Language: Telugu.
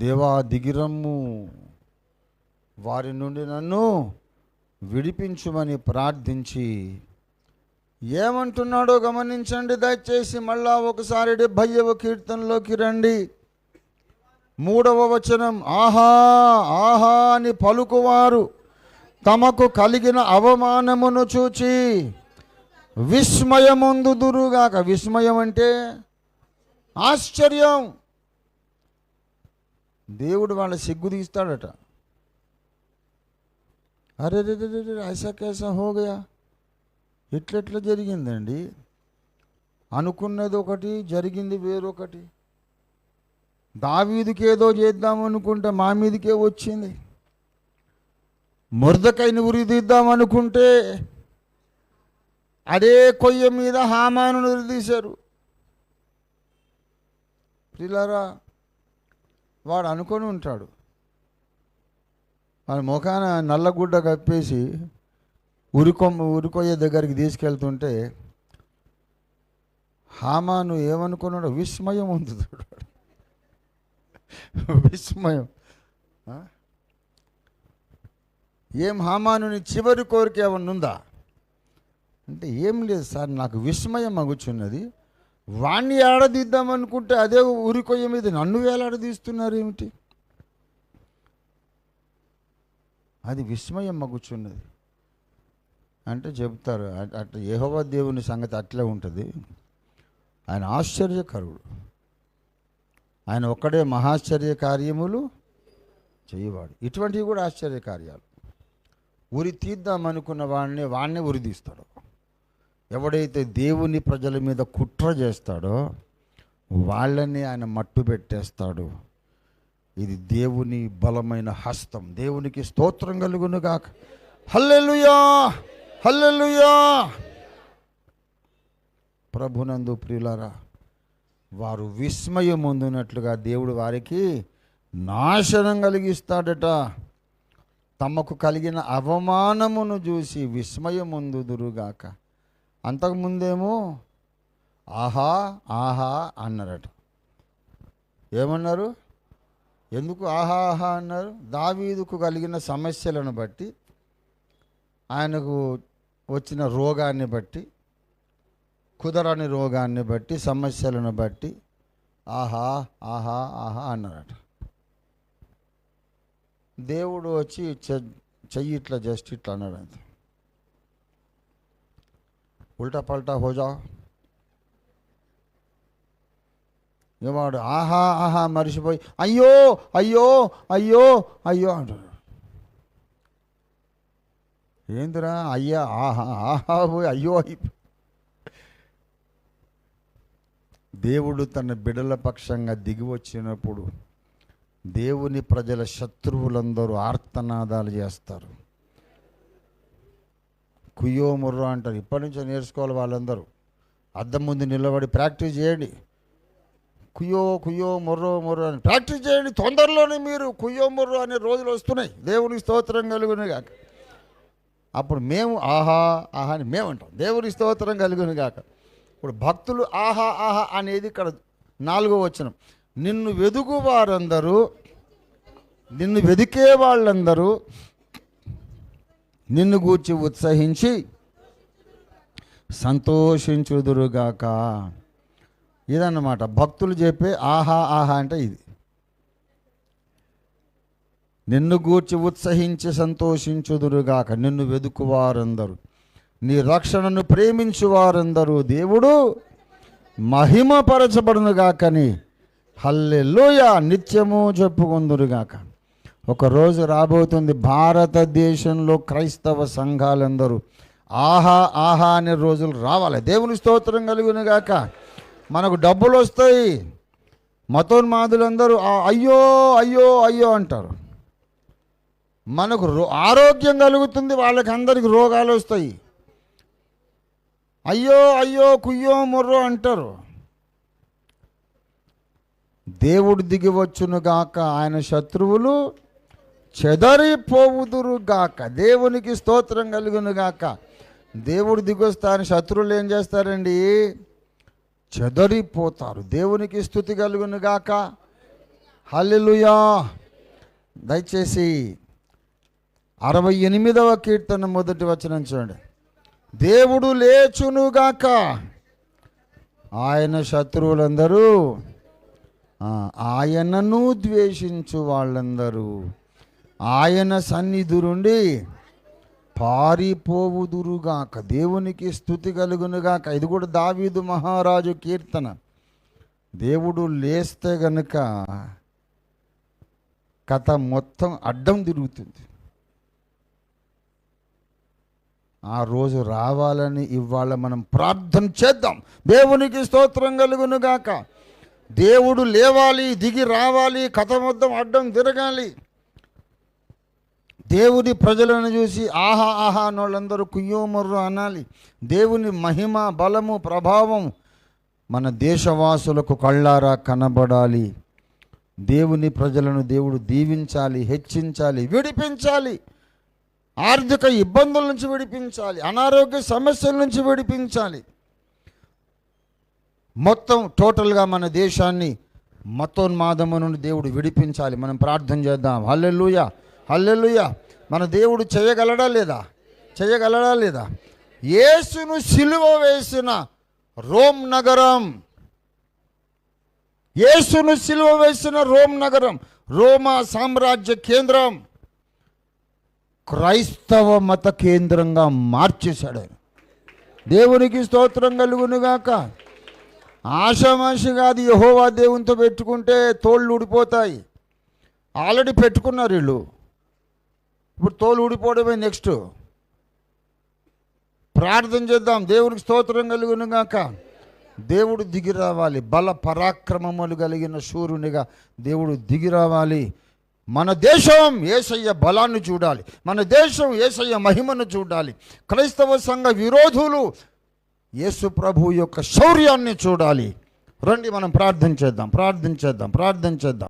దేవా దిగిరమ్ము వారి నుండి నన్ను విడిపించుమని ప్రార్థించి ఏమంటున్నాడో గమనించండి దయచేసి మళ్ళా ఒకసారి డెబ్భైవ కీర్తనలోకి రండి. మూడవ వచనం ఆహా ఆహా అని పలుకువారు తమకు కలిగిన అవమానమును చూచి విస్మయముందుదురుగాక. విస్మయం అంటే ఆశ్చర్యం. దేవుడు వాళ్ళ సిగ్గు తీస్తాడట. అరే రే రే రే ఐసా కేసా హోగయా ఎట్లెట్లా జరిగిందండి? అనుకున్నది ఒకటి జరిగింది వేరొకటి. దావీదికి ఏదో చేద్దాం అనుకుంటే మా మీదకే వచ్చింది. మురదకైని ఉరిదిద్దాం అనుకుంటే అదే కొయ్య మీద హామాను ఉరిదీశారు ప్రిలారా వాడు అనుకొని ఉంటాడు. వాడి ముఖాన నల్లగుడ్డ కప్పేసి ఉరికొమ్మ ఉరికొయ్య దగ్గరికి తీసుకెళ్తుంటే హామాను ఏమనుకున్నాడు విస్మయం ఉంది విస్మయం. ఏం హామానుని చివరి కోరిక ఏమన్నా ఉందా అంటే ఏం లేదు సార్ నాకు విస్మయం అగుచున్నది వాణ్ణి ఆడదిద్దామనుకుంటే అదే ఊరికొయ్య మీద నన్ను వేలాడదీస్తున్నారు ఏమిటి? అది విస్మయం మగుచున్నది అంటే చెప్తారు అట్లా యెహోవా దేవుని సంగతి అట్లే ఉంటుంది. ఆయన ఆశ్చర్యకరుడు. ఆయన ఒక్కడే మహాశ్చర్య కార్యములు చేయవాడు. ఇటువంటివి కూడా ఆశ్చర్య కార్యాలు. ఉరి తీద్దామనుకున్న వాడిని వాడిని ఉరి తీస్తాడు. ఎవడైతే దేవుని ప్రజల మీద కుట్ర చేస్తాడో వాళ్ళని ఆయన మట్టు పెట్టేస్తాడు. ఇది దేవుని బలమైన హస్తం. దేవునికి స్తోత్రం కలుగునుగాక హల్లెలుయా! హల్లెలుయా! ప్రభునందు ప్రియులారా వారు విస్మయం పొందినట్లుగా దేవుడు వారికి నాశనం కలిగిస్తాడట. తమకు కలిగిన అవమానమును చూసి విస్మయం ముందుదురుగాక అంతకుముందేమో ఆహా ఆహా అన్నారట. ఏమన్నారు? ఎందుకు ఆహా ఆహా అన్నారు? దావీదుకు కలిగిన సమస్యలను బట్టి ఆయనకు వచ్చిన రోగాన్ని బట్టి కుదరని రోగాన్ని బట్టి సమస్యలను బట్టి ఆహా ఆహా ఆహా అన్నారట. దేవుడు వచ్చి చె- చెయ్యి ఇట్లా జస్ట్ ఇట్లా అన్నాడు అంతే ఉల్టా పల్టా హోజా వాడు ఆహా ఆహా మరిచిపోయి అయ్యో అయ్యో అయ్యో అయ్యో అంటాడు ఏందిరా అయ్యా ఆహా ఆహా పోయి అయ్యో దేవుడు తన బిడల పక్షంగా దిగి వచ్చినప్పుడు దేవుని ప్రజల శత్రువులందరూ ఆర్తనాదాలు చేస్తారు. కుయ్యో ముర్రో అంటారు. ఇప్పటి నుంచో నేర్చుకోవాలి వాళ్ళందరూ. అద్దం ముందు నిలబడి ప్రాక్టీస్ చేయండి. కుయ్యో కుయ్యో ముర్రో ముర్రో అని ప్రాక్టీస్ చేయండి. తొందరలోనే మీరు కుయ్యో ముర్రో అనే రోజులు వస్తున్నాయి. దేవునికి స్తోత్రం కలుగును గాక. అప్పుడు మేము ఆహా ఆహా అని మేము అంటాం. దేవునికి స్తోత్రం కలుగును గాక. ఇప్పుడు భక్తులు ఆహా ఆహా అనేది ఇక్కడ నాలుగో వచనం. నిన్ను వెదుగు వారందరూ నిన్ను వెదికే వాళ్ళందరూ నిన్ను గూర్చి ఉత్సహించి సంతోషించుదురుగాక. ఇదన్నమాట. భక్తులు చెప్పే ఆహా ఆహా అంటే ఇది. నిన్ను గూర్చి ఉత్సహించి సంతోషించుదురుగాక. నిన్ను వెదుకువారందరూ. నీ రక్షణను ప్రేమించు వారందరూ దేవుడు మహిమపరచబడునుగాకని హల్లెలూయ. నిత్యము చెప్పుకుందురుగాక ఒక రోజు రాబోతుంది భారతదేశంలో క్రైస్తవ సంఘాలందరూ. ఆహా ఆహా అనే రోజులు రావాలి. దేవుని స్తోత్రం కలుగునుగాక. మనకు డబ్బులు వస్తాయి. మతోన్మాదులందరూ అయ్యో అయ్యో అయ్యో అంటారు. మనకు రో ఆరోగ్యం కలుగుతుంది వాళ్ళకి అందరికి రోగాలు వస్తాయి. అయ్యో అయ్యో కుయ్యో మొర్రో అంటారు. దేవుడు దిగి వచ్చునుగాక ఆయన శత్రువులు చెదరిపోవుదురుగాక. దేవునికి స్తోత్రం కలుగునుగాక. దేవుడు దిగొస్తారని శత్రువులు ఏం చేస్తారండి? చెదరిపోతారు. దేవునికి స్థుతి కలుగునుగాక. హల్లెలుయా. దయచేసి అరవై ఎనిమిదవ కీర్తన మొదటి వచనం చూడండి. దేవుడు లేచునుగాక. ఆయన శత్రువులందరూ ఆయనను ద్వేషించు వాళ్ళందరూ. ఆయన సన్నిధురుండి పారిపోవుదురుగాక. దేవునికి స్థుతి కలుగునుగాక. ఇది కూడా దావీదు మహారాజు కీర్తన. దేవుడు లేస్తే గనుక కథ మొత్తం అడ్డం తిరుగుతుంది. ఆ రోజు రావాలని ఇవాళ మనం ప్రార్థన చేద్దాం. దేవునికి స్తోత్రం కలుగునుగాక. దేవుడు లేవాలి దిగి రావాలి కథ మొత్తం అడ్డం తిరగాలి. దేవుని ప్రజలను చూసి ఆహా ఆహా నోళ్ళందరూ కుయ్యోమర్రు అనాలి. దేవుని మహిమ బలము ప్రభావం మన దేశవాసులకు కళ్ళారా కనబడాలి. దేవుని ప్రజలను దేవుడు దీవించాలి హెచ్చించాలి విడిపించాలి. ఆర్థిక ఇబ్బందుల నుంచి విడిపించాలి అనారోగ్య సమస్యల నుంచి విడిపించాలి. మొత్తం టోటల్గా మన దేశాన్ని మతోన్మాదము నుండి దేవుడు విడిపించాలి. మనం ప్రార్థన చేద్దాం. హల్లెలూయ. హల్లెలూయ. మన దేవుడు చేయగలడా లేదా? చేయగలడా లేదా? యేసును సిలువ వేసిన రోమ్ నగరం. యేసును సిలువ వేసిన రోమ్ నగరం. రోమా సామ్రాజ్య కేంద్రం. క్రైస్తవ మత కేంద్రంగా మార్చేశాడు ఆయన. దేవునికి స్తోత్రం కలుగునుగాక ఆషామాషి కాదు యహోవా దేవునితో పెట్టుకుంటే తోళ్ళు ఊడిపోతాయి. ఆల్రెడీ పెట్టుకున్నారు వీళ్ళు. ఇప్పుడు తోలు ఊడిపోవడమే నెక్స్ట్ ప్రార్థన చేద్దాం. దేవునికి స్తోత్రం కలుగునుగాక. దేవుడు దిగి రావాలి. బల పరాక్రమములు కలిగిన సూర్యునిగా దేవుడు దిగి రావాలి. మన దేశం ఏసయ్య బలాన్ని చూడాలి. మన దేశం ఏసయ్య మహిమను చూడాలి. క్రైస్తవ సంఘ విరోధులు యేసు ప్రభు యొక్క శౌర్యాన్ని చూడాలి. రండి మనం ప్రార్థన చేద్దాం. ప్రార్థన చేద్దాం. ప్రార్థన చేద్దాం.